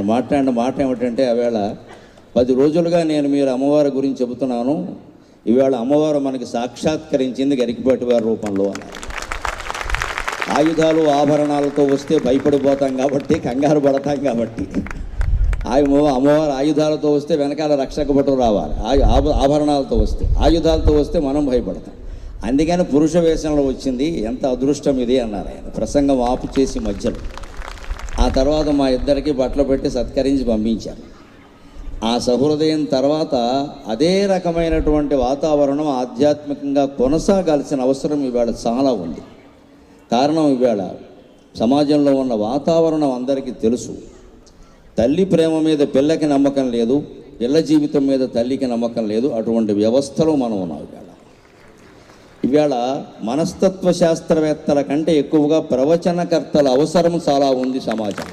మాట్లాడిన మాట ఏమిటంటే ఆవేళ పది రోజులుగా నేను మీరు అమ్మవారి గురించి చెబుతున్నాను. ఈవేళ అమ్మవారు మనకి సాక్షాత్కరించింది గరికిపాటి వారి రూపంలో అన్నారు. ఆయుధాలు ఆభరణాలతో వస్తే భయపడిపోతాం కాబట్టి కంగారు పడతాం కాబట్టి. ఆయు అమ్మవారు ఆయుధాలతో వస్తే వెనకాల రక్షక భటులు రావాలి. ఆయు ఆభరణాలతో వస్తే ఆయుధాలతో వస్తే మనం భయపడతాం. అందుకని పురుష వేషంలో వచ్చింది ఎంత అదృష్టం ఇది అన్నారు ఆయన. ప్రసంగం ఆపు చేసి మధ్యలో. ఆ తర్వాత మా ఇద్దరికి బట్టలు పెట్టి సత్కరించి పంపించారు. ఆ సహృదయం తర్వాత అదే రకమైనటువంటి వాతావరణం ఆధ్యాత్మికంగా కొనసాగాల్సిన అవసరం ఇవాళ చాలా ఉంది. కారణం ఇవాళ సమాజంలో ఉన్న వాతావరణం అందరికీ తెలుసు. తల్లి ప్రేమ మీద పిల్లకి నమ్మకం లేదు పిల్ల జీవితం మీద తల్లికి నమ్మకం లేదు అటువంటి వ్యవస్థలో మనం ఉన్నాం ఇవాళ. ఇవాళ మనస్తత్వ శాస్త్రవేత్తల కంటే ఎక్కువగా ప్రవచనకర్తల అవసరం చాలా ఉంది సమాజం